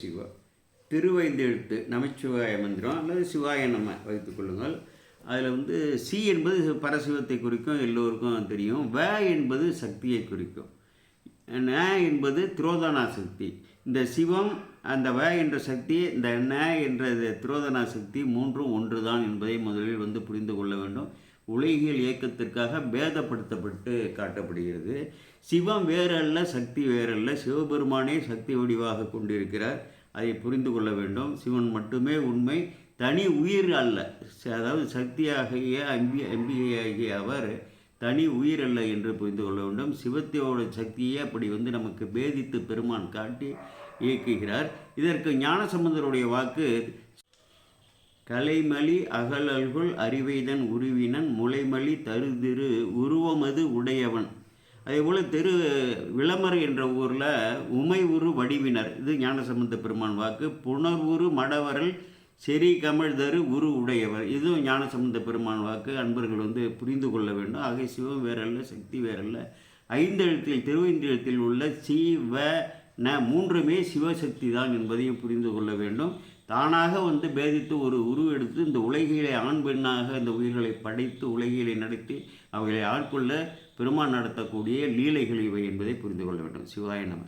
சிவா. திருவைந்தெழுத்து நமச்சிவாய மந்திரம் அல்லது சிவாய நம்ம வைத்துக் கொள்ளுங்கள். அதில் வந்து சி என்பது பரசிவத்தை குறிக்கும் எல்லோருக்கும் தெரியும். வே என்பது சக்தியை குறிக்கும். ந என்பது திரோதனா சக்தி. இந்த சிவம் அந்த வ என்ற சக்தி இந்த ந என்ற திரோதனா சக்தி மூன்றும் ஒன்று தான் என்பதை முதலில் வந்து புரிந்து கொள்ள வேண்டும். உலகியல் இயக்கத்திற்காக பேதப்படுத்தப்பட்டு காட்டப்படுகிறது. சிவம் வேறல்ல சக்தி வேறல்ல. சிவபெருமானே சக்தி வடிவாக கொண்டிருக்கிறார். அதை புரிந்து கொள்ள வேண்டும். சிவன் மட்டுமே உண்மை. தனி உயிர் அல்ல. அதாவது சக்தியாகிய அம்பி அம்பிகையாகிய அவர் தனி உயிர் அல்ல என்று புரிந்து கொள்ள வேண்டும். சிவத்தியோட சக்தியை அப்படி வந்து நமக்கு பேதித்து பெருமான் காட்டி இயக்குகிறார். இதற்கு ஞானசம்பந்தருடைய வாக்கு கலைமலி அகலல்குள் அறிவைதன் உருவினன் முளைமலி தருதிரு உருவமது உடையவன். அதேபோல் திரு விளமர் என்ற ஊரில் உமை உரு வடிவினர். இது ஞானசம்பந்த பெருமான் வாக்கு. புனர்வுரு மடவரல் செரி கமிழ்தரு உரு உடையவர். இதுவும் ஞானசம்பந்த பெருமான் வாக்கு. அன்பர்கள் வந்து புரிந்து கொள்ள வேண்டும். ஆக சிவம் வேறல்ல சக்தி வேறல்ல. ஐந்தெழுத்தில் திருவைந்தெழுத்தில் உள்ள சிவ ந மூன்றுமே சிவசக்தி தான் என்பதையும் புரிந்து கொள்ள வேண்டும். தானாக வந்து பேதித்து ஒரு உருவெடுத்து இந்த உலகிலே ஆண் பெண்ணாக இந்த உயிர்களை படைத்து உலகிலே நடத்தி அவைகளை ஆட்கொள்ள பெருமான் நடத்தக்கூடிய லீலைகள் இவை என்பதை புரிந்து கொள்ள வேண்டும். சிவாய நம.